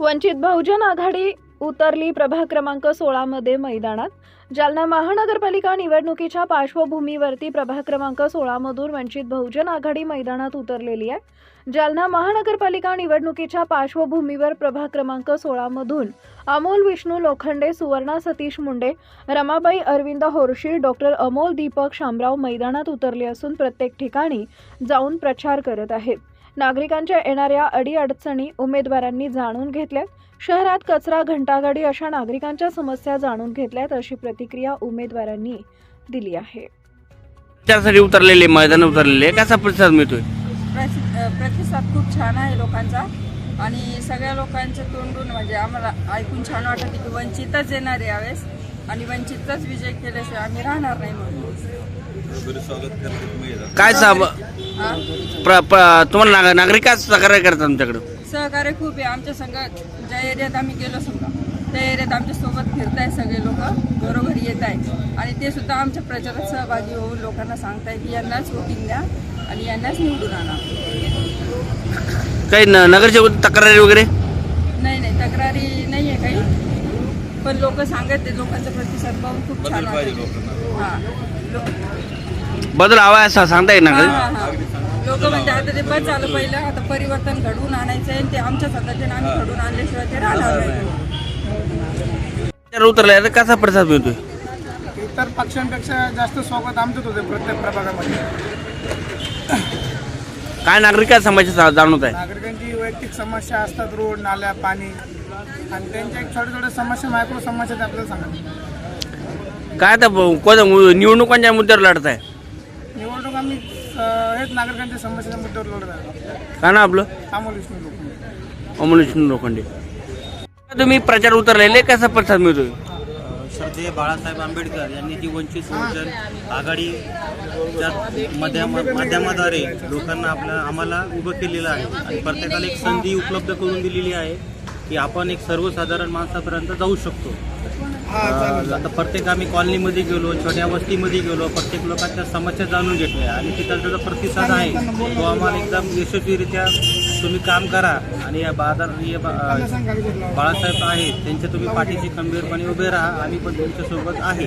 वंचित बहुजन आघाडी उतरली प्रभाग क्रमांक सोळामध्ये मैदानात. जालना महानगरपालिका निवडणुकीच्या पार्श्वभूमीवरती प्रभाग क्रमांक सोळामधून वंचित बहुजन आघाडी मैदानात उतरलेली आहे. जालना महानगरपालिका निवडणुकीच्या पार्श्वभूमीवर प्रभाग क्रमांक सोळामधून अमोल विष्णू लोखंडे सुवर्णा सतीश मुंडे रमाबाई अरविंद होरशी डॉक्टर अमोल दीपक शामराव मैदानात उतरले असून प्रत्येक ठिकाणी जाऊन प्रचार करत आहेत. नागरिकांच्या येणाऱ्या अडीअडचणी उमेदवारांनी जाणून घेतल्या. शहरात कचरा घंटागाडी अशा नागरिकांच्या समस्या जाणून घेतल्यात अशी प्रतिक्रिया उमेदवारांनी दिली आहे. त्यासाठी उतरलेले मैदान उतरलेले कसा प्रतिसाद मिळतोय? प्रतिसाद खूप छान आहे लोकांचा. आणि सगळ्या लोकांच्या तोंडून म्हणजे आम्हाला ऐकून छान वाटत की वंचितच येणार यावेळेस. आणि वंचितचाच विजय केल्याशिवाय आम्ही राहणार नाही म्हणून. काय साब हा? प्र- प्र- तुम्हाला नाग- नागरिक काय तक्रार करतात तुमच्याकडं सहकार्य खूप आहे. आमच्या संघ ज्या एरियात आम्ही गेलो समजा त्या एरियात आमच्यासोबत फिरताय सगळे लोक घरोघरी येत आहेत आणि ते सुद्धा आमच्या प्रचारात सहभागी होऊन लोकांना सांगताय की यांनाच वोटिंग द्या आणि यांनाच निवडून आणा. काही न- नगरसेवक तक्रारी वगैरे? नाही नाही. तक्रारी नाही आहे काही. पण लोक सांगत ते लोकांचा प्रतिसाद पाहून खूप छान वाटतं. हां. बदल हवा आहे असं सांगता येईल ना हां काही? हां हां. लोक म्हणते आता ते बस झालं पहिलं आता परिवर्तन घडवून आणायचं आहे आणि ते आमच्या स्वतःच्या आम्ही घडवून आणल्याशिवाय ते राहणार नाही. त्यावर उतरले तर कसा प्रतिसाद मिळतोय? इतर पक्षांपेक्षा जास्त स्वागत आमचंच होते प्रत्येक प्रभागामध्ये. काय नागरिक काय समस्या जाणवत आहे? नागरिकांची वैयक्तिक समस्या असतात रोड नाल्या पाणी. आणि त्यांच्या एक छोट्या छोट्या समस्या मायक्रो समस्या आपल्याला सांगतात काय तर कोण निवडणुकांच्या मुद्द्यावर लढत आहे आम्ही हेच नागरिकांच्या समस्याच्या मुद्द्यावर लढत आहे का ना आपलं? अमोल विष्णू लोक अमोल विष्णू लोखंडे. तुम्ही प्रचार उतरलेले कसा प्रतिसाद मिळतोय श्रद्धेय बाळासाहेब आंबेडकर यांनी जी वंचित बहुजन आघाडीच्या माध्यम माध्यमाद्वारे लोकांना आपल्या आम्हाला उभं केलेलं आहे आणि प्रत्येकाला एक संधी उपलब्ध करून दिलेली आहे. की आपण एक सर्वसाधारण माणसापर्यंत जाऊ शकतो. आता प्रत्येक आम्ही कॉलनीमध्ये गेलो छोट्या वस्तीमध्ये गेलो प्रत्येक लोकांच्या समस्या जाणून घेतल्या आणि तिथला जो प्रतिसाद आहे. तो आम्हाला एकदम यशस्वीरित्या तुम्ही काम करा आणि या बाजार बाळासाहेब आहेत त्यांच्या तुम्ही पाठीशी खंबीरपणे उभे राहा आम्ही पण तुमच्यासोबत आहे.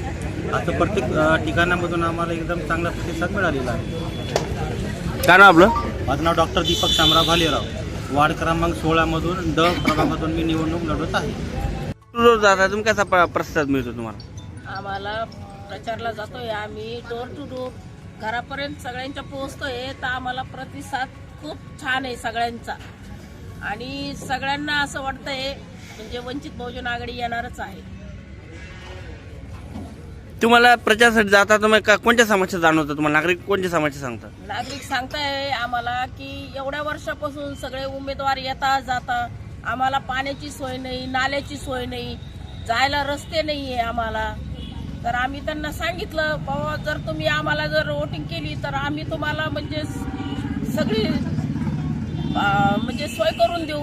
असं प्रत्येक ठिकाणामधून आम्हाला एकदम चांगला प्रतिसाद मिळालेला आहे. का ना आपलं? माझं नाव डॉक्टर दीपक शामराव भालेराव. वार्ड क्रमांक सोळामधून द प्रभागातून मी निवडणूक लढवत आहे. जाता तुम्ही कसा प- प्रतिसाद मिळतो तुम्हाला? आम्हाला प्रचारला जातोय आम्ही डोर टू डोर घरापर्यंत सगळ्यांच्या पोहोचतोय तर आम्हाला प्रतिसाद खूप छान आहे सगळ्यांचा. आणि सगळ्यांना असं वाटतंय म्हणजे वंचित बहुजन आघाडी येणारच आहे. तुम्हाला प्रचारासाठी जाता तुम्ही का कोणत्या समस्या जाणवतात तुम्हाला? नागरिक कोणत्या समस्या सांगतात? नागरिक सांगताय आम्हाला की एवढ्या वर्षापासून सगळे उमेदवार येता जाता. आम्हाला पाण्याची सोय नाही नाल्याची सोय नाही जायला रस्ते नाही आहे आम्हाला. तर आम्ही त्यांना सांगितलं बाबा जर तुम्ही आम्हाला जर वोटिंग केली तर आम्ही तुम्हाला म्हणजे स- सगळी अं, म्हणजे सोय करून देऊ.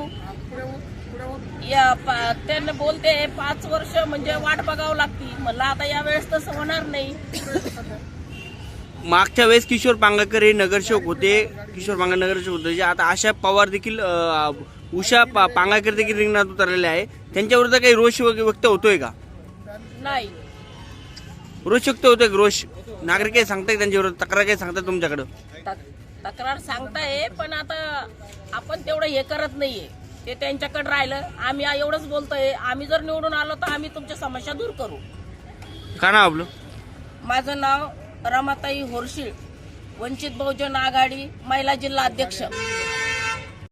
या पा- त्यांना बोलते पाच वर्ष म्हणजे वाट बघावं लागती. म्हणलं आता या वेळेस तसं होणार नाही. मागच्या वेळेस किशोर पांगाकर हे नगरसेवक होते किशोर पांगा नगरसेवक होते. जे आता आशा पवार देखील अं, उषा पा- पांगाकर देखील रिंगणात उतरलेले आहे. त्यांच्या विरुद्ध काही रोष व्यक्त होतोय का? नाही. रोष व्यक्त होतोय का? रोष? नागरिक काही सांगताय त्यांच्या विरुद्ध तक्रार काही सांगतात तुमच्याकडं? तक- तक्रार सांगताय पण आता आपण तेवढं हे करत नाहीये. ते त्यांच्याकडे राहिलं आम्ही एवढंच बोलतोय. आम्ही जर निवडून आलो तर आम्ही तुमच्या समस्या दूर करू. का ना आपलं? माझं नाव रमाताई होरशीळ वंचित बहुजन आघाडी महिला जिल्हा अध्यक्ष.